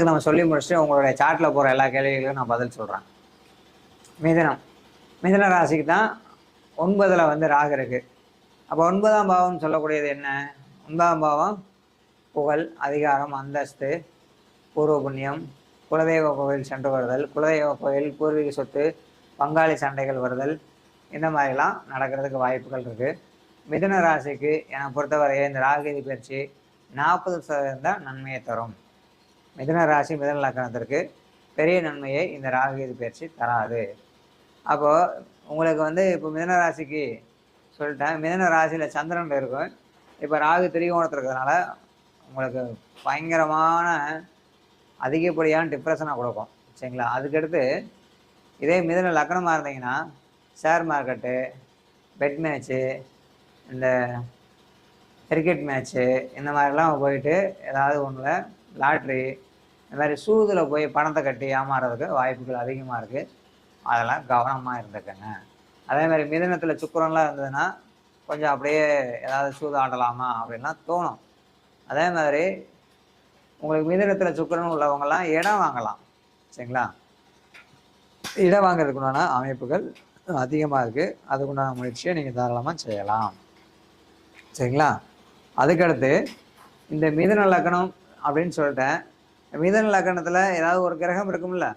அதுக்கு நம்ம சொல்லி முடிச்சுட்டு உங்களுடைய சாட்டில் போகிற எல்லா கேள்விகளுக்கும் நான் பதில் சொல்கிறேன் மிதனம். மிதன ராசிக்கு தான் ஒன்பதில் வந்து ராகு இருக்குது அப்போ ஒன்பதாம் பாவம்னு சொல்லக்கூடியது என்ன? ஒன்பதாம் பாவம் புகழ் அதிகாரம் அந்தஸ்து பூர்வ புண்ணியம் குலதெய்வ கோவில் சென்று வருதல் குலதெய்வ கோவில் பூர்வீக சொத்து பங்காளி சண்டைகள் வருதல் இந்த மாதிரிலாம் நடக்கிறதுக்கு வாய்ப்புகள் இருக்குது மிதுன ராசிக்கு என்னை பொறுத்தவரையே இந்த ராகுதி பயிற்சி நாற்பது சதவீதம் தான் நன்மையை தரும். மிதன ராசி மிதன லக்கணத்திற்கு பெரிய நன்மையை இந்த ராகுகேது பயிற்சி தராது. அப்போது உங்களுக்கு வந்து இப்போ மிதன ராசிக்கு சொல்லிட்டேன். மிதன ராசியில் சந்திரன் இருக்கும் இப்போ ராகு திரிகோணத்தில் இருக்கிறதுனால உங்களுக்கு பயங்கரமான அதிகப்படியான டிப்ரெஷனாக கொடுக்கும். சரிங்களா? அதுக்கடுத்து இதே மிதுன லக்னமாக இருந்தீங்கன்னா ஷேர் மார்க்கெட்டு பெட் மேட்ச்சு இந்த கிரிக்கெட் மேட்ச்சு இந்த மாதிரிலாம் போயிட்டு ஏதாவது ஒன்றில் லாட்ரி இந்த மாதிரி சூதில் போய் பணத்தை கட்டி ஏமாறதுக்கு வாய்ப்புகள் அதிகமாக இருக்குது அதெல்லாம் கவனமாக இருந்துக்கங்க. அதே மாதிரி மிதனத்தில் சுக்கரம்லாம் இருந்ததுன்னா கொஞ்சம் அப்படியே ஏதாவது சூது ஆடலாமா அப்படின்லாம் தோணும். அதே மாதிரி உங்களுக்கு மிதனத்தில் சுக்கரன் உள்ளவங்கலாம் இடம் வாங்கலாம். சரிங்களா? இடம் வாங்குறதுக்குண்டான அமைப்புகள் அதிகமாக இருக்குது அதுக்குண்டான முயற்சியை நீங்கள் தாராளமாக செய்யலாம். சரிங்களா? அதுக்கடுத்து இந்த மிதன லக்கணம் அப்படின்னு சொல்லிட்டேன். மிதுன லக்கணத்தில் ஏதாவது ஒரு கிரகம் இருக்கும்ல.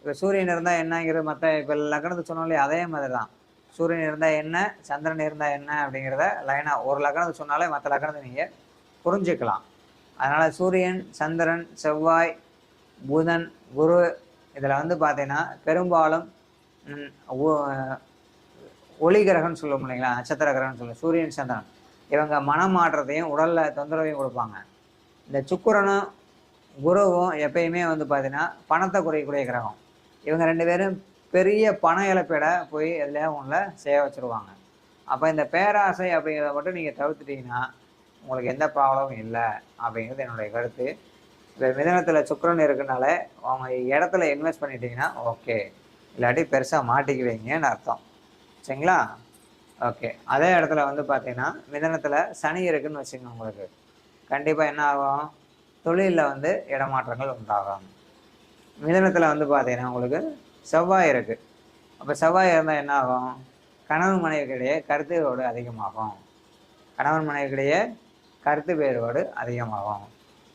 இப்போ சூரியன் இருந்தால் என்னங்கிறது மற்ற இப்போ லக்கணத்துக்கு சொன்னாலே அதே மாதிரி தான் சூரியன் இருந்தால் என்ன சந்திரன் இருந்தால் என்ன அப்படிங்கிறத லைனாக ஒரு லக்கணத்துக்கு சொன்னாலே மற்ற லக்கணத்தை நீங்கள் புரிஞ்சுக்கலாம். அதனால் சூரியன் சந்திரன் செவ்வாய் புதன் குரு இதில் வந்து பார்த்தீங்கன்னா பெரும்பாலும் ஒளி கிரகம்னு சொல்லுவோம் இல்லைங்களா நட்சத்திர கிரகம்னு சொல்லுவோம் சூரியன் சந்திரன். இவங்க மனமாற்றத்தையும் உடலில் தொந்தரவையும் கொடுப்பாங்க. இந்த சுக்குரனும் குருவும் எப்பயுமே வந்து பார்த்தீங்கன்னா பணத்தை குறையக்கூடிய கிரகம். இவங்க ரெண்டு பேரும் பெரிய பண இழப்பீட போய் அதில் ஒன்றில் செய்ய வச்சுருவாங்க. அப்போ இந்த பேராசை அப்படிங்கிறத மட்டும் நீங்கள் தவிர்த்துட்டீங்கன்னா உங்களுக்கு எந்த ப்ராப்ளமும் இல்லை அப்படிங்கிறது என்னுடைய கருத்து. இப்போ மிதனத்தில் சுக்கிரன் இருக்கனாலே அவங்க இடத்துல இன்வெஸ்ட் பண்ணிட்டீங்கன்னா ஓகே இல்லாட்டி பெருசாக மாட்டிக்குவீங்கன்னு அர்த்தம். சரிங்களா? ஓகே அதே இடத்துல வந்து பார்த்தீங்கன்னா மிதனத்தில் சனி இருக்குன்னு வச்சுக்கோங்க உங்களுக்கு. கண்டிப்பாக என்ன ஆகும்? தொழிலில் வந்து இடமாற்றங்கள் உண்டாகும் மிதனத்தில் வந்து பார்த்தீங்கன்னா உங்களுக்கு செவ்வாய் இருக்குது அப்போ செவ்வாய் இருந்தால் என்ன ஆகும்? கணவன் மனைவிக்கிடையே கருத்து வேறுபாடு அதிகமாகும். கணவன் மனைவிக்கிடையே கருத்து வேறுபாடு அதிகமாகும்.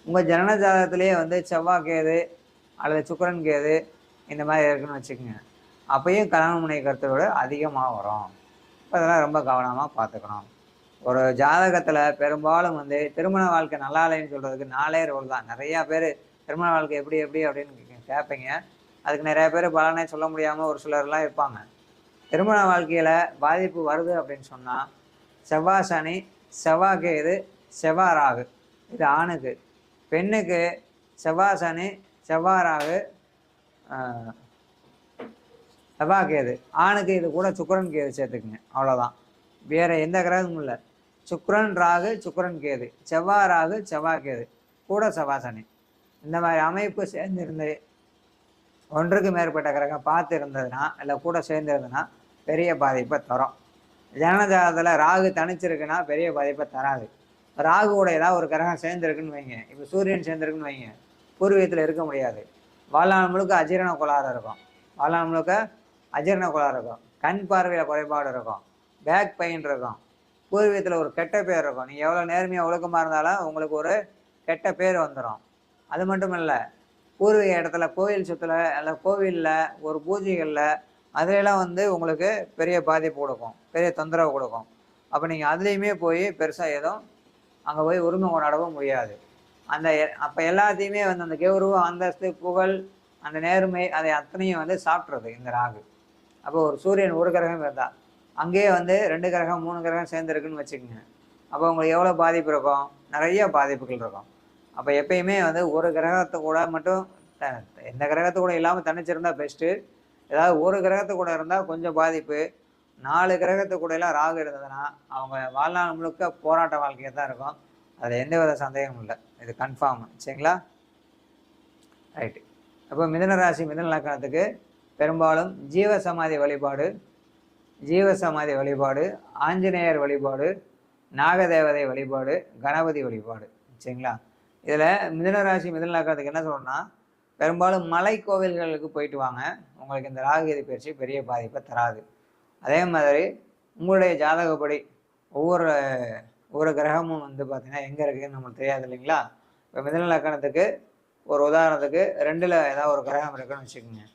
உங்கள் ஜனன ஜாதகத்திலேயே வந்து செவ்வாய் கேது அல்லது சுக்கரன் கேது இந்த மாதிரி இருக்குன்னு வச்சுக்கோங்க. அப்பயும் கணவன் மனைவி கருத்து வேறுபாடு அதிகமாக வரும். இப்போ அதெல்லாம் ரொம்ப கவனமாக பார்த்துக்கணும். ஒரு ஜாதகத்தில் பெரும்பாலும் வந்து திருமண வாழ்க்கை நல்லா இல்லைன்னு சொல்கிறதுக்கு நாலே ரோல் தான். நிறையா பேர் திருமண வாழ்க்கை எப்படி எப்படி அப்படின்னு கேட்பீங்க. அதுக்கு நிறைய பேர் பலனே சொல்ல முடியாமல் ஒரு சிலர்லாம் இருப்பாங்க. திருமண வாழ்க்கையில் பாதிப்பு வருது அப்படின்னு சொன்னால் செவ்வாய் சனி செவ்வாய் கேது செவ்வாய் ராகு. இது ஆணுக்கு. பெண்ணுக்கு செவ்வாய் சனி செவ்வாய் ராகு செவ்வாய் கேது. ஆணுக்கு இது கூட சுக்கரன் கேது சேர்த்துக்குங்க. அவ்வளோதான் வேறு எந்த கிரகமும் இல்லை. சுக்ரன் ராகு சுக்ரன் கேது செவ்வாய் ராகு செவ்வாய் கேது கூட செவ்வாய் இந்த மாதிரி அமைப்பு சேர்ந்திருந்து ஒன்றுக்கு மேற்பட்ட கிரகம் பார்த்து இருந்ததுன்னா இல்லை கூட சேர்ந்துருந்ததுன்னா பெரிய பாதிப்பை தரும். ஜனஜாதத்தில் ராகு தனிச்சிருக்குன்னா பெரிய பாதிப்பை தராது. ராகுவோட ஏதாவது ஒரு கிரகம் சேர்ந்துருக்குன்னு வைங்க. இப்போ சூரியன் சேர்ந்துருக்குன்னு வைங்க. பூர்வீகத்தில் இருக்க முடியாது. வாழ்நாள் முழுக்க அஜீரண கோளாறு இருக்கும். வாழ்நாள் முழுக்க அஜீரண கோளாறு இருக்கும். கண் பார்வையில் குறைபாடு இருக்கும். பேக் பெயின் இருக்கும். பூர்வீகத்தில் ஒரு கெட்ட பேர் இருக்கும். நீங்கள் எவ்வளோ நேர்மையாக ஒழுக்கமாக இருந்தாலும் உங்களுக்கு ஒரு கெட்ட பேர் வந்துடும் அது மட்டும் இல்லை பூர்வீக இடத்துல கோயில் சுற்றுல அல்ல கோவிலில் ஒரு பூஜைகளில் அதுலலாம் வந்து உங்களுக்கு பெரிய பாதிப்பு கொடுக்கும். பெரிய தொந்தரவு கொடுக்கும். அப்போ நீங்கள் அதுலேயுமே போய் பெருசாக எதுவும் அங்கே போய் உரிமை கொண்டாடவும் முடியாது. அந்த அப்போ எல்லாத்தையுமே வந்து அந்த கௌரவம் அந்தஸ்து புகழ் அந்த நேர்மை அதை அத்தனையும் வந்து சாப்பிட்றது இந்த ராகு. அப்போ ஒரு சூரியன் ஒரு கிரகம் இருந்தால் அங்கேயே வந்து ரெண்டு கிரகம் மூணு கிரகம் சேர்ந்துருக்குன்னு வச்சுக்கோங்க. அப்போ உங்களுக்கு எவ்வளோ பாதிப்பு இருக்கும்? நிறைய பாதிப்புகள் இருக்கும். அப்போ எப்பயுமே வந்து ஒரு கிரகத்தை கூட மட்டும் எந்த கிரகத்து கூட இல்லாமல் தனிச்சிருந்தா பெஸ்ட்டு ஏதாவது ஒரு கிரகத்து கூட இருந்தால் கொஞ்சம் பாதிப்பு. நாலு கிரகத்து கூட எல்லாம் ராகு இருந்ததுன்னா அவங்க வாழ்நாள் முழுக்க போராட்ட வாழ்க்கையாக தான் இருக்கும். அதில் எந்த வித சந்தேகமும் இல்லை. இது கன்ஃபார்ம் சரிங்களா? ரைட்டு அப்போ மிதன ராசி மிதன லக்கணத்துக்கு பெரும்பாலும் ஜீவ சமாதி வழிபாடு ஜீவ சமாதி வழிபாடு ஆஞ்சநேயர் வழிபாடு நாகதேவதை வழிபாடு கணபதி வழிபாடு. சரிங்களா? இதில் மிதனராசி ராசி என்ன சொல்லணும்னா பெரும்பாலும் மலை கோவில்களுக்கு போயிட்டு வாங்க. உங்களுக்கு இந்த ராகுகதி பயிற்சி பெரிய பாதிப்பை தராது. அதே மாதிரி உங்களுடைய ஜாதகப்படி ஒவ்வொரு ஒவ்வொரு கிரகமும் வந்து பார்த்திங்கன்னா எங்கே இருக்குதுன்னு நம்மளுக்கு தெரியாது இல்லைங்களா? இப்போ மிதுன லக்கணத்துக்கு ஒரு உதாரணத்துக்கு ரெண்டில் ஏதாவது ஒரு கிரகம் இருக்குன்னு வச்சுக்கோங்க.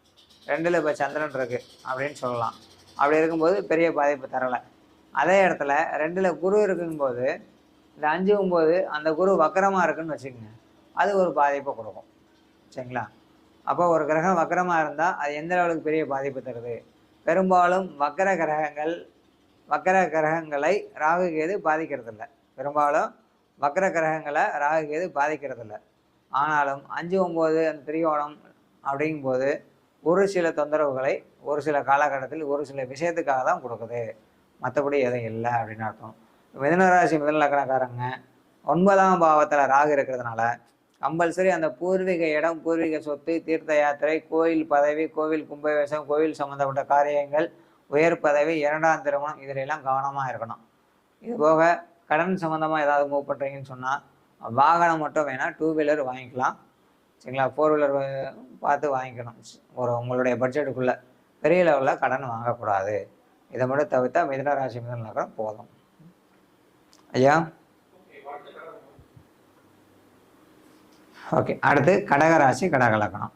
ரெண்டில் இப்போ சந்திரன் இருக்குது அப்படின்னு சொல்லலாம். அப்படி இருக்கும்போது பெரிய பாதிப்பு தரலை. அதே இடத்துல ரெண்டில் குரு இருக்குங்கும்போது இந்த அஞ்சு ஒம்பது அந்த குரு வக்கரமாக இருக்குன்னு வச்சுக்கோங்க. அது ஒரு பாதிப்பை கொடுக்கும். சரிங்களா? அப்போ ஒரு கிரகம் வக்கரமாக இருந்தால் அது எந்த அளவுக்கு பெரிய பாதிப்பு தருது? பெரும்பாலும் வக்கர கிரகங்கள் வக்கர கிரகங்களை ராகு கேது பாதிக்கிறதில்ல. பெரும்பாலும் வக்கர கிரகங்களை ராகு கேது பாதிக்கிறதில்ல. ஆனாலும் அஞ்சு ஒம்பது அந்த திரிகோணம் அப்படிங்கும்போது ஒரு சில தொந்தரவுகளை ஒரு சில காலகட்டத்தில் ஒரு சில விஷயத்துக்காக தான் கொடுக்குது. மற்றபடி எதுவும் இல்லை அப்படின்னு அர்த்தம். மிதனராசி முதல் லக்கணக்காரங்க ஒன்பதாம் பாவத்தில் ராகு இருக்கிறதுனால கம்பல்சரி அந்த பூர்வீக இடம் பூர்வீக சொத்து தீர்த்த யாத்திரை கோயில் பதவி கோவில் கும்பாபிஷேகம் கோவில் சம்மந்தப்பட்ட காரியங்கள் உயர் பதவி இரண்டாம் திருமணம் இதிலெல்லாம் கவனமாக இருக்கணும். இது போக கடன் சம்மந்தமாக ஏதாவது மூவ் பண்ணுறீங்கன்னு சொன்னால் வாகனம் மட்டும் வேணால் டூ வீலர் வாங்கிக்கலாம். சரிங்களா? ஃபோர் வீலர் பார்த்து வாங்கிக்கணும். ஒரு உங்களுடைய பட்ஜெட்டுக்குள்ளே பெரிய லெவலில் கடன் வாங்கக்கூடாது. இதை மட்டும் தவிர்த்தா மிதன ராசி மிதன போதும். ஐயா? ஓகே அடுத்து கடகராசி கடகலக்கணம்